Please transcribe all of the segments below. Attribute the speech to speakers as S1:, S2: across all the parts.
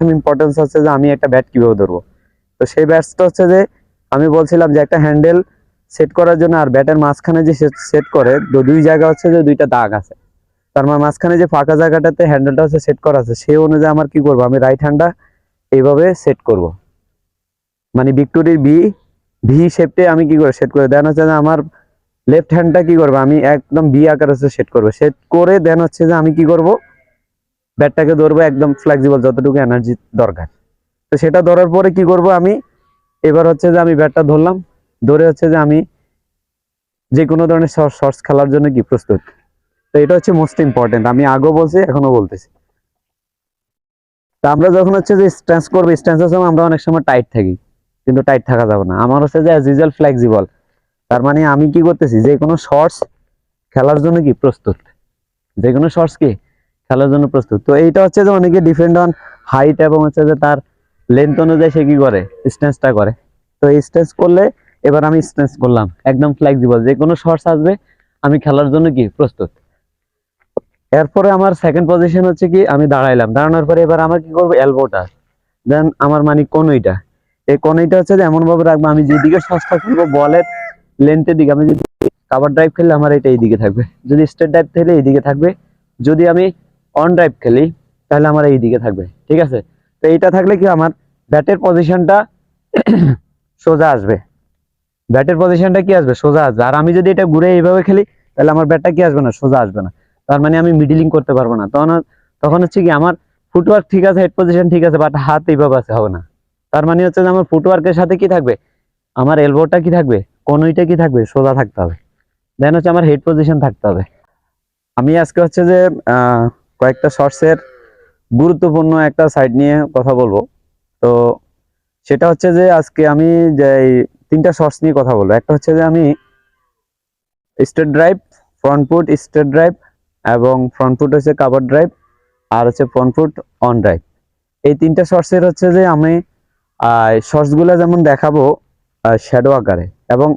S1: Importance হচ্ছে যে আমি একটা ব্যাট কীভাবে ধরবো। তো সেই ব্যাটসটা হচ্ছে যে আমি বলছিলাম যে একটা হ্যান্ডেল সেট করার জন্য আর ব্যাটের মাঝখানে যে সেট করে দুই জায়গা হচ্ছে যে দুইটা দাগ আছে। তার মানে মাঝখানে যে ফাঁকা জায়গাটাতে হ্যান্ডেলটা হচ্ছে সেট করা আছে, সেই অনুযায়ী আমার কি করব? আমি রাইট হ্যান্ডটা এইভাবে সেট করব। মানে ভিক্টোরির বি ভি শেপটে আমি কি করে সেট করে দেন হচ্ছে যে আমার লেফট হ্যান্ডটা কি করব? আমি একদম বি আকার হচ্ছে সেট করব। সেট করে দেন হচ্ছে যে আমি কি করব? ব্যাটটাকে ধরবো একদম ফ্লেক্সিবল যতটুকু এনার্জি দরকার। তো সেটা ধরার পরে কি করব আমি? এবার হচ্ছে যে আমি ব্যাটটা ধরলাম, ধরে হচ্ছে যে আমি যে কোনো ধরনের শর্টস খেলার জন্য কি প্রস্তুত? তো এটা হচ্ছে মোস্ট ইম্পর্টেন্ট আমি আগেও বলছি এখনও বলতেছি। তা আমরা যখন হচ্ছে যে স্ট্যান্স করব স্ট্যান্সের সময় আমরা অনেক সময় টাইট থাকি, কিন্তু টাইট থাকা যাবে না। আমার হচ্ছে যে অ্যাজ ইউজুয়াল ফ্লেক্সিবল তার মানে আমি কি করতেছি? যে কোনো শর্টস খেলার জন্য কি প্রস্তুত? যে কোনো শর্টস কি? খেলার জন্য প্রস্তুত। তো এইটা হচ্ছে যে অনেকে ডিপেন্ড অন হাইট এবং হচ্ছে যে তার লেন্থ অনুযায়ী সে কি করে? স্ট্যান্সটা করে। তো স্ট্যান্স করলে এবার আমি স্ট্যান্স করলাম। একদম ফ্লেক্সিবল যে কোনো শর্টস আসবে, আমি খেলার জন্য কি? প্রস্তুত। এরপরে আমার সেকেন্ড পজিশন হচ্ছে কি? আমি দাঁড়াইলাম। দাঁড়ানোর পরে এবার আমার কি করব? এলবোটা দেন আমার মানে কনুইটা। এই কনুইটা হচ্ছে যে এমন ভাবে রাখব, আমি যেদিকে সস্তা করব বলের লেন্থের দিকে, আমি যদি কাভার ড্রাইভ খেললে আমার এটা এইদিকে থাকবে। যদি স্টেট ড্রাইভ খেলে এইদিকে থাকবে। যদি আমি অন ড্রাইভ খেলি, তাহলে আমার এই দিকে থাকবে, ঠিক আছে? তো এইটা থাকলে কি আমার ব্যাটের পজিশনটা সোজা আসবে। ব্যাটের পজিশনটা কি আসবে? সোজা আসবে। আর আমি যদি এটা ঘুরে এইভাবে খেলি, তাহলে আমার ব্যাটটা কি আসবে না? সোজা আসবে না। তার মানে আমি মিডিলিং করতে পারব না। তখন তখন হচ্ছে কি আমার ফুটওয়ার্ক ঠিক আছে হেড পজিশন ঠিক আছে বাট হাত এইভাবে আছে, হবে না। তার মানে হচ্ছে যে আমার ফুটওয়ার্কের সাথে কি থাকবে? আমার এলবোটা কি থাকবে? কনুইটা কি থাকবে? সোজা থাকতে হবে। দেন হচ্ছে আমার হেড পজিশন থাকতে হবে। আমি আজকে হচ্ছে যে কয়েকটা শর্টসের গুরুত্বপূর্ণ একটা সাইড নিয়ে কথা বলব। তো সেটা হচ্ছে যে আজকে আমি যে তিনটা শর্টস নিয়ে কথা বলব। একটা হচ্ছে যে আমি straight drive front foot straight drive এবং ফ্রন্ট ফুট হচ্ছে কাভার ড্রাইভ আর হচ্ছে ফ্রন্ট ফুট অন ড্রাইভ এই তিনটা শর্টসের হচ্ছে যে আমি শর্টসগুলো যেমন দেখাবো শ্যাডো আকারে এবং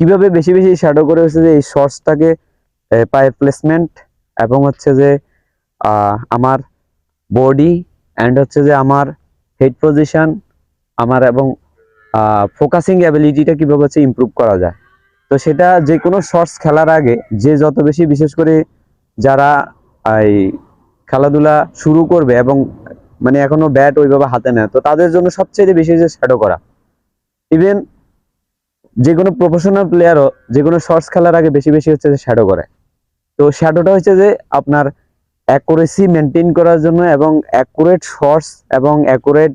S1: কীভাবে বেশি বেশি শ্যাডো করে হচ্ছে যে এই শর্টসটাকে পায়ের প্লেসমেন্ট এবং হচ্ছে যে আমার বডি অ্যান্ড হচ্ছে যে আমার হেড পজিশন আমার এবং ফোকাসিং অ্যাবিলিটিটা কীভাবে হচ্ছে ইমপ্রুভ করা যায়। তো সেটা যে কোনো শর্টস খেলার আগে, যে যত বেশি বিশেষ করে যারা, এই, খেলাধুলা শুরু করবে এবং মানে এখনও ব্যাট ওইভাবে হাতে নেয়, তো তাদের জন্য সবচেয়ে বেশি যে শ্যাডো করা। ইভেন যে কোনো প্রফেশনাল প্লেয়ারও যে কোনো শর্টস খেলার আগে বেশি বেশি হচ্ছে যে শ্যাডো করে। তো শ্যাডোটা হচ্ছে যে আপনার অ্যাকুরেসি মেনটেন করার জন্য এবং অ্যাকুরেট শর্টস এবং অ্যাকুরেট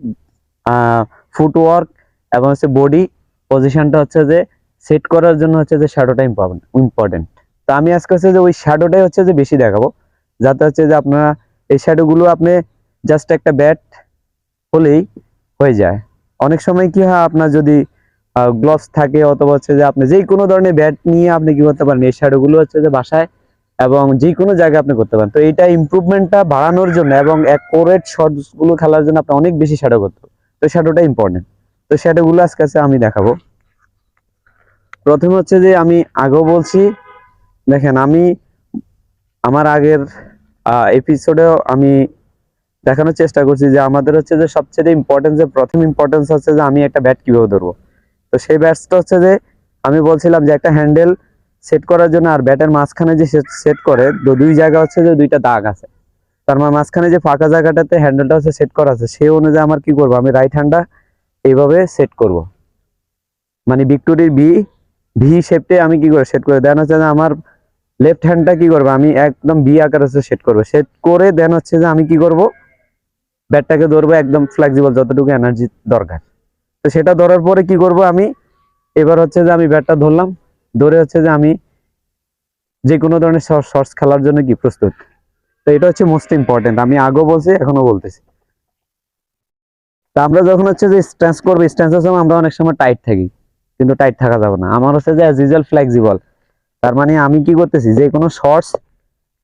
S1: ফুটওয়ার্ক এবং হচ্ছে বডি পজিশনটা হচ্ছে যে সেট করার জন্য হচ্ছে যে শ্যাডোটা ইম্পর্টেন্ট ইম্পর্টেন্ট তো আমি আজকে হচ্ছে যে ওই শ্যাডোটাই হচ্ছে যে বেশি দেখাবো, যাতে হচ্ছে যে আপনারা এই শ্যাডোগুলো আপনি জাস্ট একটা ব্যাট হলেই হয়ে যায়। অনেক সময় কি হয়, আপনার যদি গ্লোভস থাকে অথবা হচ্ছে যে আপনি যে কোনো ধরনের ব্যাট নিয়ে আপনি কি করতে পারেন, এই শ্যাডোগুলো হচ্ছে যে বাসায় এবং যে কোনো জায়গায় আপনি করতে পারেন। তো এইটা ইমপ্রুভমেন্টটা বাড়ানোর জন্য এবং অ্যাকোরেট শর্টসগুলো খেলার জন্য আপনি অনেক বেশি শ্যাডো করতে তো শ্যাডোটা ইম্পর্টেন্ট তো শ্যাডোগুলো আজকে আছে, আমি দেখাবো। প্রথমে হচ্ছে যে আমি আগেও বলছি, দেখেন আমি আমার আগের এপিসোডেও আমি দেখানোর চেষ্টা করছি যে আমাদের হচ্ছে যে সবচেয়ে ইম্পর্টেন্স যে প্রথম ইম্পর্টেন্স হচ্ছে যে আমি একটা ব্যাট কীভাবে ধরবো। তো সেই ব্যাটসটা হচ্ছে যে আমি বলছিলাম যে একটা হ্যান্ডেল সেট করার জন্য আর ব্যাটের মাঝখানে যে সেট করে দুই জায়গা হচ্ছে যে দুইটা দাগ আছে। তার মানে মাঝখানে যে ফাঁকা জায়গাটাতে হ্যান্ডেলটা হচ্ছে সেট করা আছে সেই অনুযায়ী আমার কি করব? আমি রাইট হ্যান্ডটা এইভাবে সেট করব। মানে ভিক্টোরির বি ভি শেপটে আমি কি করে সেট করে দেন হচ্ছে যে আমার লেফট হ্যান্ডটা কি করব? আমি একদম বি আকার হচ্ছে সেট করব। সেট করে দেন হচ্ছে যে আমি কি করব? ব্যাটটাকে ধরবো একদম ফ্লেক্সিবল যতটুকু এনার্জি দরকার। তো সেটা ধরার পরে কি করব আমি? এবার হচ্ছে যে আমি ব্যাটটা ধরলাম। ধরে হচ্ছে যে আমি যে কোনো ধরনের শর্টস খেলার জন্য কি প্রস্তুত? তো এটা হচ্ছে মোস্ট ইম্পর্টেন্ট আমি আগেও বলছি এখনও বলতেছি। তা আমরা যখন হচ্ছে যে স্ট্যান্স করব স্ট্যান্সের সময় আমরা অনেক সময় টাইট থাকি, কিন্তু টাইট থাকা যাবে না। আমার হচ্ছে যে অ্যাজ ইউজুয়াল ফ্লেক্সিবল তার মানে আমি কি করতেছি যে কোনো শর্টস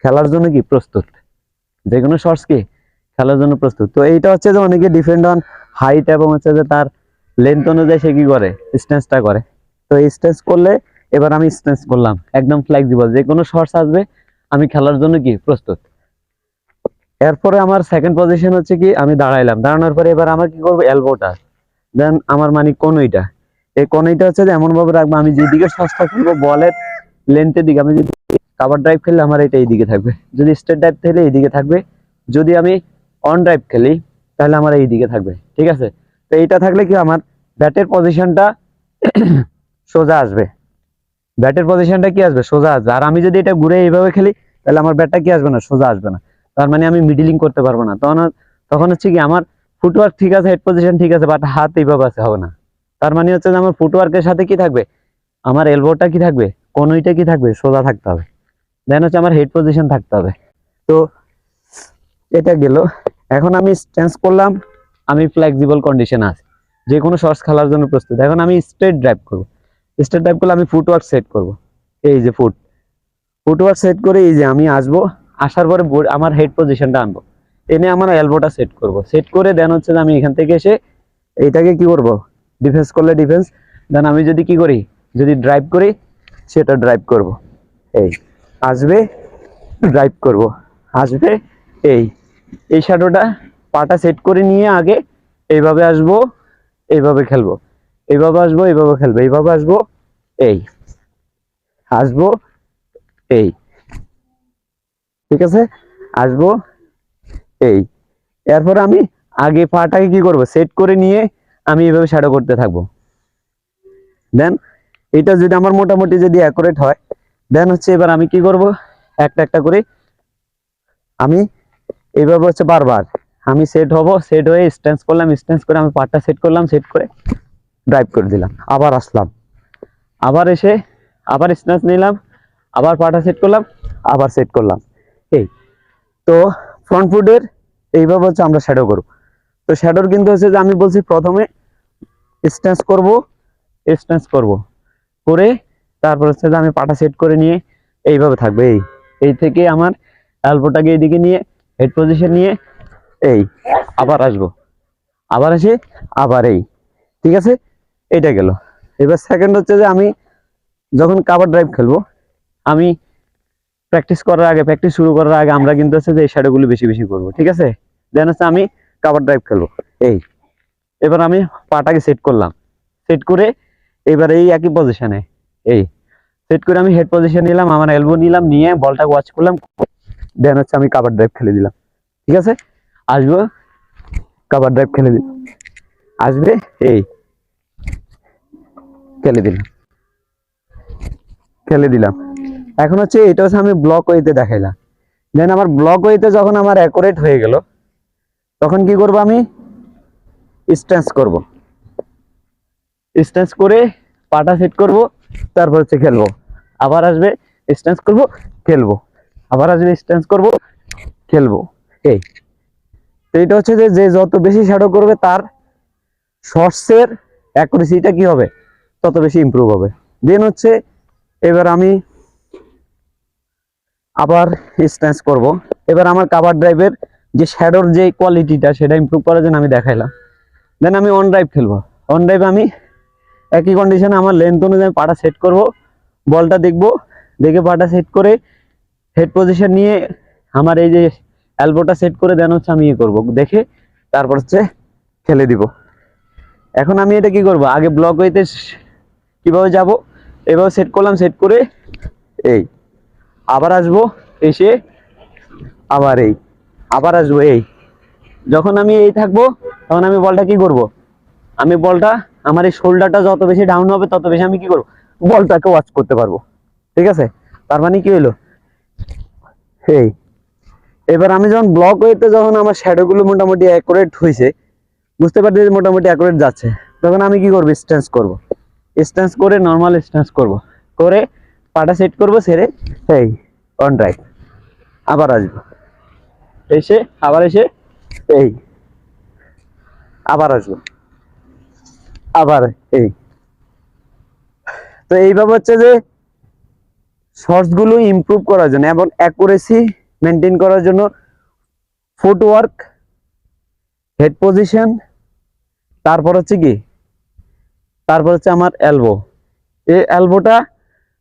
S1: খেলার জন্য কি প্রস্তুত? যে কোনো শর্টস কি খেলার জন্য প্রস্তুত? তো এইটা হচ্ছে যে অনেকে ডিপেন্ড অন হাইট এবং হচ্ছে যে তার লেন্থ অনুযায়ী সে কি করে স্ট্যান্সটা করে। তো এই স্ট্যান্স করলে এবার আমি স্ট্যান্স করলাম, একদম ফ্লেক্সিবল যে কোনো শর্টস আসবে, আমি খেলার জন্য কি প্রস্তুত? এরপরে আমার সেকেন্ড পজিশন হচ্ছে কি, আমি দাঁড়াইলাম, দাঁড়ানোর পরে এবার আমার কি করব? এলবোটা দেন আমার মানে কনুইটা। এই কনুইটা হচ্ছে যে এমন ভাবে রাখব, আমি যেদিকে সস্তা খেলব, বলের লেন্থের দিকে, আমি যদি কাভার ড্রাইভ খেললে আমার এটা এইদিকে থাকবে। যদি স্টেট ড্রাইভ খেলে, এইদিকে থাকবে। যদি আমি অন ড্রাইভ খেলি, তাহলে আমার এইদিকে থাকবে, ঠিক আছে? তো এইটা থাকলে কি আমার ব্যাটের পজিশনটা সোজা আসবে। ব্যাটের পজিশনটা কি আসবে? সোজা আসবে। আর আমি যদি এটা ঘুরে এইভাবে খেলি, তাহলে আমার ব্যাটটা কি আসবে না? সোজা আসবে না। তার মানে আমি মিডিলিং করতে পারব না। তখন তখন হচ্ছে কি, আমার ফুটওয়ার্ক ঠিক আছে হেড পজিশন ঠিক আছে বাট হাত এইভাবে আছে হবে না। তার মানে হচ্ছে যে আমার ফুটওয়ার্কের সাথে কি থাকবে? আমার এলবোটা কি থাকবে? কোনোইটা কি থাকবে? সোজা থাকতে হবে। দেন হচ্ছে আমার হেড পজিশন থাকতে হবে। তো এটা গেল। এখন আমি স্ট্যান্স করলাম। আমি ফ্লেক্সিবল কন্ডিশন আছে। যে কোনো শর্টস খেলার জন্য প্রস্তুত। এখন আমি স্ট্রেট ড্রাইভ করব। স্ট্রেট ড্রাইভ করলে আমি ফুটওয়ার্ক সেট করব। এই যে ফুট ফুটওয়ার্ক সেট করে এই যে আমি আসব, আসার পরে আমার হেড পজিশনটা আনব। এনে আমার অ্যালবোটা সেট করব। সেট করে দেন হচ্ছে যে আমি এখান থেকে এসে এইটাকে কি করব? ডিফেন্স করলে ডিফেন্স দেন আমি যদি কি করি? যদি ড্রাইভ করি, সেটা ড্রাইভ করব। এই, আসবে ড্রাইভ করব। আসবে, এই এই শ্যাডোটা পাটা সেট করে নিয়ে আগে এইভাবে আসব, এইভাবে খেলব। এইভাবে আসব, এইভাবে খেলব, এইভাবে আসব, এই। আসব, এই। ঠিক আছে? আসব, এই। এরপর আমি আগে পাটাকে কি করব? সেট করে নিয়ে আমি এইভাবে শ্যাডো করতে থাকব। দেন এটা যদি আমার মোটামুটি যদি অ্যাকুরেট হয় দেন হচ্ছে এবার আমি কি করব? একটা একটা করে আমি এইভাবে হচ্ছে বারবার আমি সেট হব সেট হয়ে স্ট্যান্স করলাম স্ট্যান্স করে আমি পাটটা সেট করলাম সেট করে ড্রাইভ করে দিলাম। আবার আসলাম। আবার এসে আবার স্ট্যান্স নিলাম, আবার পাটা সেট করলাম, আবার সেট করলাম। এই, তো ফ্রন্ট ফুটের এইভাবে হচ্ছে আমরা শ্যাডো করব। তো শ্যাডোর কিন্তু হচ্ছে যে আমি বলছি প্রথমে স্ট্যান্স করব স্ট্যান্স করব। করে তারপর হচ্ছে যে আমি পাটা সেট করে নিয়ে এইভাবে থাকবে। এই এই থেকে আমার অ্যালবোটাকে এইদিকে নিয়ে হেড পজিশন নিয়ে, এই, আবার আসব। আবার এসে আবার এই, ঠিক আছে? এটা গেল। এবার সেকেন্ড হচ্ছে যে আমি যখন কাভার ড্রাইভ খেলব, আমি প্র্যাকটিস করার আগে প্র্যাকটিস শুরু করার আগে আমরা কিন্তু হচ্ছে যে এই শ্যাডোগুলো বেশি বেশি করব, ঠিক আছে? দেন হচ্ছে আমি কাভার ড্রাইভ খেলব। এই, এবার আমি পাটাকে সেট করলাম। সেট করে এবার এই একই পজিশনে এই সেট করে আমি হেড পজিশন নিলাম, আমার এলবো নিলাম, নিয়ে বলটা ওয়াচ করলাম দেন হচ্ছে আমি কাভার ড্রাইভ খেলে দিলাম। ঠিক আছে? আসব কাভার ড্রাইভ খেলে দিলাম আসবে, এই খেলে দিলাম। খেলে দিলাম। এখন হচ্ছে এটা হচ্ছে আমি ব্লক ওয়েতে দেখাইলাম। দেন আমার ব্লক ওয়েতে যখন আমার অ্যাকুরেট হয়ে গেল, তখন কি করব আমি? স্ট্যান্স করব। স্ট্যান্স করে পাটা সেট করব, তারপর হচ্ছে খেলব। আবার আসবে স্ট্যান্স করব, খেলব। আবার আসবে স্ট্যান্স করব, খেলব। এই। তো এটা হচ্ছে যে যত বেশি শ্যাডো করবে, তার শর্টসের অ্যাকুরেসিটা কি হবে? তত বেশি ইমপ্রুভ হবে। দেন হচ্ছে, এবার আমি আবার স্ট্যান্স করব। এবার আমার কাভার ড্রাইভের যে শ্যাডোর যে কোয়ালিটিটা সেটা ইমপ্রুভ করার জন্য আমি দেখাইলাম। দেন আমি অন ড্রাইভ খেলব। অন ড্রাইভ আমি একই কন্ডিশনে আমার লেন্থ অনুযায়ী পাটা সেট করব। বলটা দেখব, দেখে পাটা সেট করে হেড পজিশন নিয়ে আমার এই যে অ্যালবোটা সেট করে দেন হচ্ছে আমি ইয়ে করব। দেখে তারপর হচ্ছে খেলে দিব। এখন আমি এটা কি করব? আগে ব্লক হইতে কীভাবে যাব? এভাবে সেট করলাম সেট করে এই, আবার আসব এসে আবার এই, আবার আসব এই। যখন আমি এই থাকব, তখন আমি বলটা কি করব? আমি বলটা, আমার এই শোল্ডারটা যত বেশি ডাউন হবে, তত বেশি আমি কি করব? বলটাকে ওয়াচ করতে পারব। ঠিক আছে? তার মানে কি হলো এই, এবার আমি যখন ব্লক হইতে যখন আমার শ্যাডোগুলো মোটামুটি অ্যাকুরেট হয়েছে বুঝতে পারছি মোটামুটি অ্যাকুরেট যাচ্ছে, তখন আমি কি করব? স্ট্যান্স করব। স্ট্যান্স করে নর্মাল স্ট্যান্স করব। করে পাটা সেট করব, সেরে এই অন ড্রাইভ আবার আসব। এসে আবার এসে এই, আবার আসব। আবার এই। তো এইভাবে হচ্ছে যে শর্টসগুলো ইমপ্রুভ করার জন্য এবং অ্যাকুরেসি মেনটেন করার জন্য ফুটওয়ার্ক হেড পজিশন তারপর হচ্ছে কি তারপর হচ্ছে আমার এলবো এই এলবোটা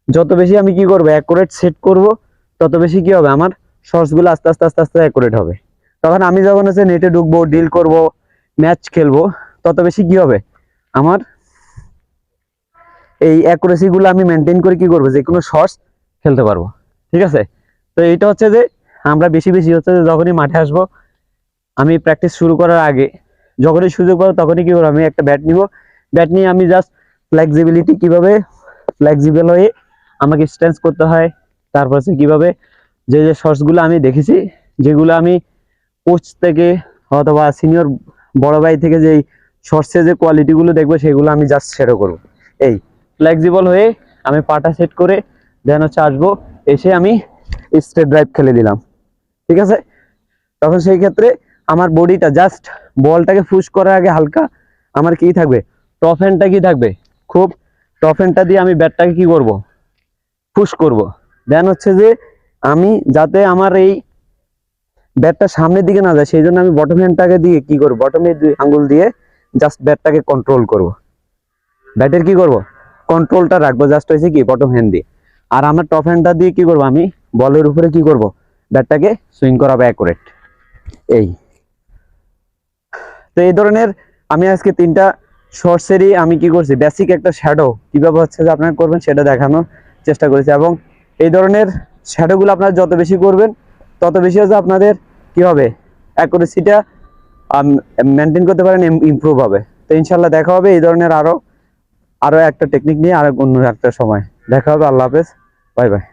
S1: যত বেশি আমি কি করব অ্যাকুরেট সেট করব, তত বেশি কি হবে? আমার শর্টসগুলো আস্তে আস্তে আস্তে আস্তে অ্যাকুরেট হবে। তখন আমি যখন হচ্ছে নেটে ঢুকবো ডিল করব ম্যাচ খেলব, তত বেশি কি হবে? আমার এই অ্যাকুরেসি গুলো আমি মেনটেন করে কি করব? যে কোনো শর্টস খেলতে পারব। ঠিক আছে? তো এইটা হচ্ছে যে আমরা বেশি বেশি হচ্ছে যে যখনই মাঠে আসব, আমি প্র্যাকটিস শুরু করার আগে, যখনই সুযোগ পাবো তখনই কি করব? আমি একটা ব্যাট নিব ব্যাট নিয়ে আমি জাস্ট ফ্লেক্সিবিলিটি কীভাবে ফ্লেক্সিবল হয়ে আমাকে স্ট্যান্স করতে হয়, তারপর হচ্ছে কীভাবে যে যে শর্টসগুলো আমি দেখেছি, যেগুলো আমি কোচ থেকে অথবা সিনিয়র বড় ভাই থেকে যেই শর্টসে যে কোয়ালিটিগুলো দেখব, সেগুলো আমি জাস্ট সেরো করব। এই ফ্লেক্সিবল হয়ে আমি পাটা সেট করে দেন হচ্ছে আসব, এসে আমি স্ট্রেট ড্রাইভ খেলে দিলাম। ঠিক আছে? তখন সেই ক্ষেত্রে আমার বডিটা জাস্ট বলটাকে ফুশ করার আগে হালকা আমার কি থাকবে? টপ হ্যান্ডটা কি থাকবে? খুব টপ হ্যান্ডটা দিয়ে আমি ব্যাটটাকে কি করব? পুশ করব। দেন হচ্ছে যে আমি যাতে আমার এই ব্যাটটা সামনের দিকে না যায়, সেই জন্য আমি বটম হ্যান্ডটাকে দিয়ে কি করব? বটমের দুই আঙ্গুল দিয়ে জাস্ট ব্যাটটাকে কন্ট্রোল করব। ব্যাটের কি করব? কন্ট্রোলটা রাখব। জাস্ট হয়েছে কি? বটম হ্যান্ড দিয়ে। আর আমার টপ হ্যান্ডটা দিয়ে কি করব আমি? বলের উপরে কি করব? ব্যাটটাকে সুইং করাবো অ্যাকুরেট এই। তো এই ধরনের আমি আজকে তিনটা শর্টসেরই আমি কি করছি? বেসিক একটা শ্যাডো কীভাবে হচ্ছে যে আপনারা করবেন সেটা দেখানোর চেষ্টা করেছি এবং এই ধরনের শ্যাডোগুলো আপনারা যত বেশি করবেন, তত বেশি হচ্ছে আপনাদের কি হবে? অ্যাকুরেসিটা মেনটেন করতে পারেন ইমপ্রুভ হবে। তো ইনশাল্লাহ দেখা হবে এই ধরনের আরও আরও একটা টেকনিক নিয়ে, আরও অন্য একটা সময়। দেখা হবে, আল্লাহ হাফেজ। Bye bye